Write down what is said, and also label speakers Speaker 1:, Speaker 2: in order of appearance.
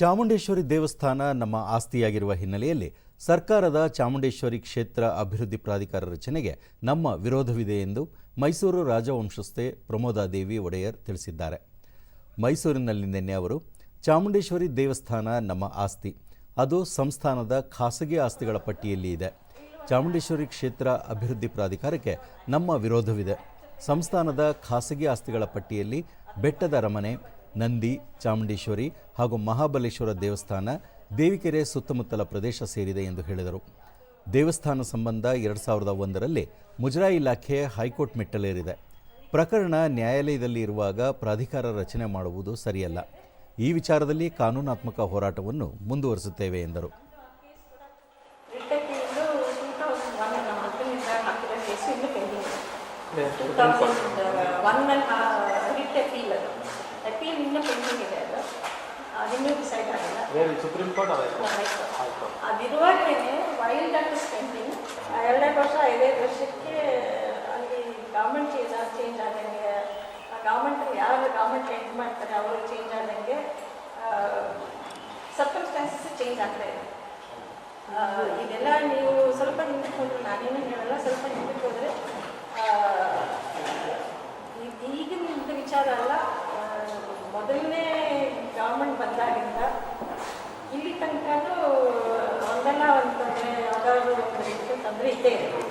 Speaker 1: ಚಾಮುಂಡೇಶ್ವರಿ ದೇವಸ್ಥಾನ ನಮ್ಮ ಆಸ್ತಿಯಾಗಿರುವ ಹಿನ್ನೆಲೆಯಲ್ಲಿ ಸರ್ಕಾರದ ಚಾಮುಂಡೇಶ್ವರಿ ಕ್ಷೇತ್ರ ಅಭಿವೃದ್ಧಿ ಪ್ರಾಧಿಕಾರ ರಚನೆಗೆ ನಮ್ಮ ವಿರೋಧವಿದೆ ಎಂದು ಮೈಸೂರು ರಾಜವಂಶಸ್ಥೆ ಪ್ರಮೋದಾದೇವಿ ಒಡೆಯರ್ ತಿಳಿಸಿದ್ದಾರೆ. ಮೈಸೂರಿನಲ್ಲಿ ನಿನ್ನೆ ಅವರು, ಚಾಮುಂಡೇಶ್ವರಿ ದೇವಸ್ಥಾನ ನಮ್ಮ ಆಸ್ತಿ. ಅದು ಸಂಸ್ಥಾನದ ಖಾಸಗಿ ಆಸ್ತಿಗಳ ಪಟ್ಟಿಯಲ್ಲಿ ಇದೆ. ಚಾಮುಂಡೇಶ್ವರಿ ಕ್ಷೇತ್ರ ಅಭಿವೃದ್ಧಿ ಪ್ರಾಧಿಕಾರಕ್ಕೆ ನಮ್ಮ ವಿರೋಧವಿದೆ. ಸಂಸ್ಥಾನದ ಖಾಸಗಿ ಆಸ್ತಿಗಳ ಪಟ್ಟಿಯಲ್ಲಿ ಬೆಟ್ಟದ ಅರಮನೆ ನಂದಿ, ಚಾಮುಂಡೇಶ್ವರಿ ಹಾಗೂ ಮಹಾಬಲೇಶ್ವರ ದೇವಸ್ಥಾನ ದೇವಿಕೆರೆ ಸುತ್ತಮುತ್ತಲ ಪ್ರದೇಶ ಸೇರಿದೆ ಎಂದು ಹೇಳಿದರು. ದೇವಸ್ಥಾನ ಸಂಬಂಧ ಎರಡು ಸಾವಿರದ ಒಂದರಲ್ಲಿ ಮುಜರಾಯಿ ಇಲಾಖೆ ಹೈಕೋರ್ಟ್ ಮೆಟ್ಟಲೇರಿದೆ. ಪ್ರಕರಣ ನ್ಯಾಯಾಲಯದಲ್ಲಿ ಇರುವಾಗ ಪ್ರಾಧಿಕಾರ ರಚನೆ ಮಾಡುವುದು ಸರಿಯಲ್ಲ. ಈ ವಿಚಾರದಲ್ಲಿ ಕಾನೂನಾತ್ಮಕ ಹೋರಾಟವನ್ನು ಮುಂದುವರಿಸುತ್ತೇವೆ ಎಂದರು.
Speaker 2: ಇನ್ನೂ ಪೆಂಡಿಂಗ್ ಇದೆ ಅದು. ಪೆಂಡಿಂಗ್ ಅದಿನ್ನೂ ಡಿಸೈಡ್ ಆಗಿಲ್ಲ.
Speaker 3: ಬೇರೆ ಸುಪ್ರೀಂ ಕೋರ್ಟ್
Speaker 2: ಅದಿರುವಾಗಲೇ ವೈಲ್ಡ್ ಆಕ್ಟ್ ಸ್ಪೆಂಡಿಂಗ್ ಎರಡನೇ ವರ್ಷ ಐದೈದು ವರ್ಷಕ್ಕೆ ಅಲ್ಲಿ ಗೌರ್ಮೆಂಟ್ ಚೇಂಜ್ ಚೇಂಜ್ ಆದಂಗೆ ಗೌರ್ಮೆಂಟ್ ಯಾರು ಗೌರ್ಮೆಂಟ್ ಚೇಂಜ್ ಮಾಡ್ತಾರೆ ಅವರು ಚೇಂಜ್ ಆದಂಗೆ ಸರ್ಕಮ್ಸ್ಟಾನ್ಸಸ್ ಚೇಂಜ್ ಆಗ್ತಾ ಇದೆ. ಇದೆಲ್ಲ ನೀವು ಸ್ವಲ್ಪ ಹಿಂದಕ್ಕೆ ಹೋದ್ರೆ ನಾನೇನು ಹೇಳಲ್ಲ ಸ್ವಲ್ಪ ಹಿಂದಕ್ಕೆ ಹೋದರೆ ಈಗಿನ ವಿಚಾರ there.